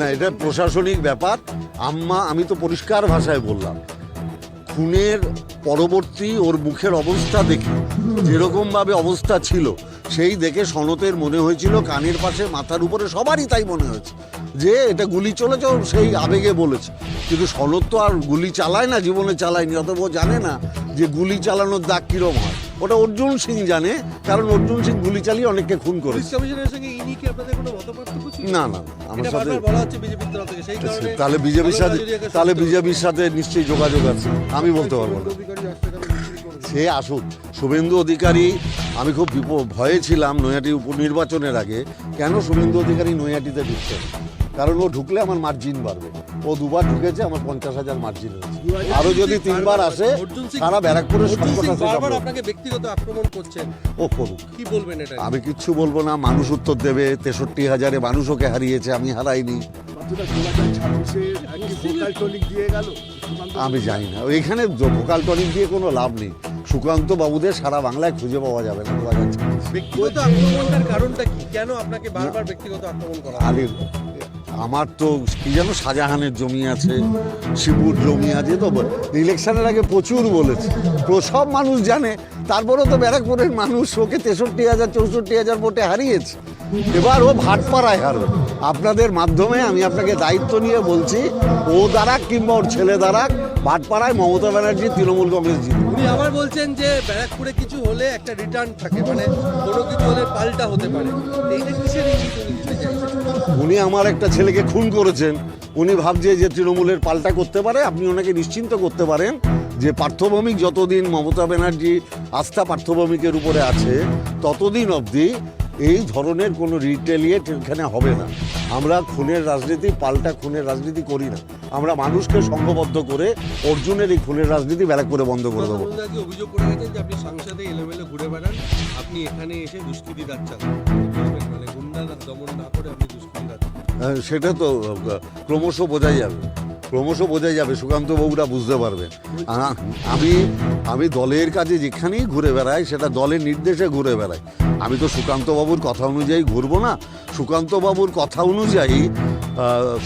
না, এটা প্রশাসনিক ব্যাপার। আম্মা, আমি তো পরিষ্কার ভাষায় বললাম, খুনের পরবর্তী ওর মুখের অবস্থা দেখে, যেরকমভাবে অবস্থা ছিল, সেই দেখে সনতের মনে হয়েছিল, কানের পাশে, মাথার উপরে, সবারই তাই মনে হয়েছে, যে এটা গুলি চলেছে সেই আবেগে বলেছে। কিন্তু সনদ তো আর গুলি চালায় না, জীবনে চালায়নি ও জানে না যে গুলি চালানোর দাগ কিরম হয়। ওটা অর্জুন সিং জানে কারণ অর্জুন সিং গুলি চালিয়ে অনেককে খুন করে না না আমার সাথে তাহলে বিজেপির সাথে তাহলে বিজেপির সাথে নিশ্চয়ই যোগাযোগ আছে। আমি বলতে পারব না। সে আসুক শুভেন্দু অধিকারী আমি খুব ভয়ে ছিলাম নৈহাটি উপনির্বাচনের আগে। কেন শুভেন্দু অধিকারী নৈহাটিতে ঢুকছে? না? কারণ ও ঢুকলে আমার মার্জিন বাড়বে। ও দুবার ঢুকেছে আমার পঞ্চাশ হাজার মার্জিন হয়েছে আরও যদি তিনবার আসে সারা ব্যারাকপুরের অর্জুন সবকটা সিং সেট বারবার আমরা- আপনাকে ব্যক্তিগত আক্রমণ করছেন। ও করুক। কি বলবেন এটা আমি কিচ্ছু বলব না মানুষ উত্তর দেবে তেষট্টি হাজারে মানুষ ওকে হারিয়েছে আমি হারাইনি। আমি জানি না এখানে ভোকাল টনিক দিয়ে কোনো লাভ নেই। সুকান্ত বাবুদের সারা বাংলায় খুঁজে পাওয়া যাবে না দু হাজার ছাব্বিশ। কারণটা কি? কেন আপনাকে বারবার ব্যক্তিগত আক্রমণ করা আলির আমার তো কি যেন শাহজাহানের জমি আছে, শিবুর জমি আছে, তো ইলেকশনের আগে প্রচুর বলেছে। তো সব মানুষ জানে, তারপরেও তো ব্যারাকপুরের মানুষ ওকে তেষট্টি হাজার, চৌষট্টি হাজার ভোটে হারিয়েছে। এবার ও ভাটপাড়ায় হারবে। আপনাদের মাধ্যমে আমি আপনাকে দায়িত্ব নিয়ে বলছি ও দাঁড়াক কিংবা ওর ছেলে দাঁড়াক ভাটপাড়ায় মমতা ব্যানার্জি তৃণমূল কংগ্রেস জিতবে। উনি আবার বলছেন যে ব্যারাকপুরে কিছু হলে একটা রিটার্ন থাকে মানে কোনো কিছু হলে পাল্টা হতে পারে। এইটা কিসের উনি উনি আমার একটা ছেলেকে খুন করেছেন। উনি ভাবছে যে তৃণমূলের পাল্টা করতে পারে আপনি ওনাকে নিশ্চিন্ত করতে পারেন যে পার্থভৌমিক যতদিন মমতা ব্যানার্জি আস্থা পার্থভৌমিকের উপরে আছে ততদিন অবধি এই ধরনের কোনো রিটেলিয়েট এখানে হবে না। আমরা খুনের রাজনীতি পাল্টা খুনের রাজনীতি করি না। আমরা মানুষকে সংঘবদ্ধ করে অর্জুনের এই খুনের রাজনীতি ব্যারাক করে বন্ধ করে দেবো। অভিযোগ করে গেছেন যে আপনি সংসদে এলোমেলো ঘুরে বেড়ান। আপনি এখানে এসে দুষ্কৃতি মানে গুন্ডা দমন না করে আপনি দুষ্কৃতি হ্যাঁ, সেটা তো ক্রমশ বোঝাই যাবে। ক্রমশ বোঝাই যাবে, সুকান্ত বাবুরা বুঝতে পারবেন। আমি আমি দলের কাজে যেখানেই ঘুরে বেড়াই, সেটা দলের নির্দেশে ঘুরে বেড়াই। আমি তো সুকান্ত বাবুর কথা অনুযায়ী ঘুরবো না। সুকান্ত বাবুর কথা অনুযায়ী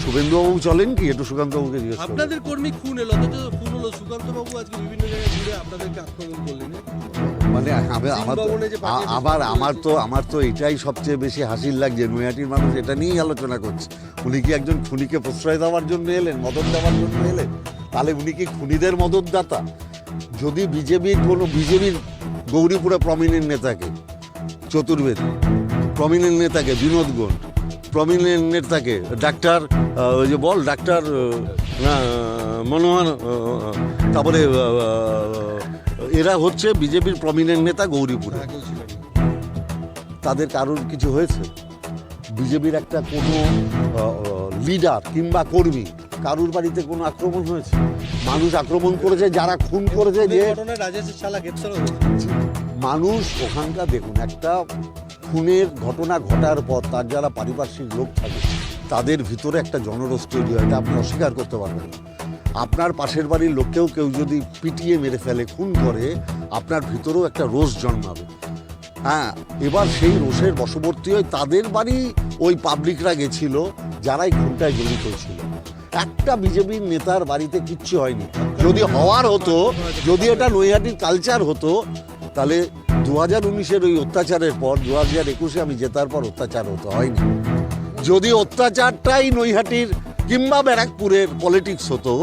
শুভেন্দু বাবু চলেন কি? একটু সুকান্ত বাবুকে জিজ্ঞেস আপনাদের কর্মী খুন এলো অথচ খুন হলো। সুকান্ত বাবু আজকে বিভিন্ন জায়গায় ঘুরে আপনাদেরকে আক্রমণ করলেন। মানে আমার তো- আবার আমার তো আমার তো এটাই সবচেয়ে বেশি হাসির লাগছে নৈহাটির মানুষ এটা নিয়েই আলোচনা করছে। উনি কি একজন খুনিকে প্রশ্রয় দেওয়ার জন্য এলেন মদত দেওয়ার জন্য এলেন? তাহলে উনি কি খুনিদের মদতদাতা? যদি বিজেপির কোনো বিজেপির গৌরীপুরে প্রমিনেন্ট নেতাকে চতুর্বেদী প্রমিনেন্ট নেতাকে বিনোদ গোল প্রমিনেন্ট নেতাকে ডাক্তার ওই যে বল ডাক্তার না, মনোহর তারপরে এরা হচ্ছে বিজেপির প্রমিনেন্ট নেতা গৌরীপুরে। তাদের কারোর কিছু হয়েছে? বিজেপির একটা কোনো লিডার কিংবা কর্মী কারুর বাড়িতে কোনো আক্রমণ হয়েছে? মানুষ আক্রমণ করেছে যারা খুন করেছে যে মানুষ ওখানকার দেখুন একটা খুনের ঘটনা ঘটার পর তার যারা পারিপার্শ্বিক লোক থাকে, তাদের ভিতরে একটা জনরোষ তৈরি হয়, এটা আপনি অস্বীকার করতে পারবেন আপনার পাশের বাড়ির লোককেও কেউ যদি পিটিয়ে মেরে ফেলে, খুন করে, আপনার ভিতরেও একটা রোষ জন্মাবে। হ্যাঁ এবার সেই রোষের বশবর্তী হয়ে তাদের বাড়ি ওই পাবলিকরা গেছিল যারাই খুনটায় জড়িত ছিল। একটা বিজেপির নেতার বাড়িতে কিচ্ছু হয়নি। যদি হওয়ার হতো, যদি এটা নৈহাটির কালচার হতো, তাহলে দু হাজার উনিশের ওই অত্যাচারের পর দু হাজার একুশে আমি জেতার পর অত্যাচার হতে, হয়নি। যদি অত্যাচারটাই নৈহাটির কিংবা ব্যারাকপুরের পলিটিক্স হতো,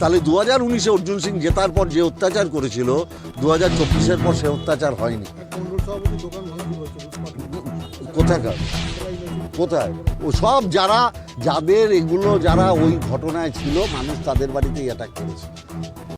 তাহলে দু হাজার উনিশে অর্জুন সিং জেতার পর যে অত্যাচার করেছিল দু হাজার চব্বিশের পর সে অত্যাচার হয়নি। কোথাকার? কোথায়? ও সব যারা, যাদের এগুলো, যারা ওই ঘটনায় ছিল, মানুষ তাদের বাড়িতেই অ্যাটাক করেছে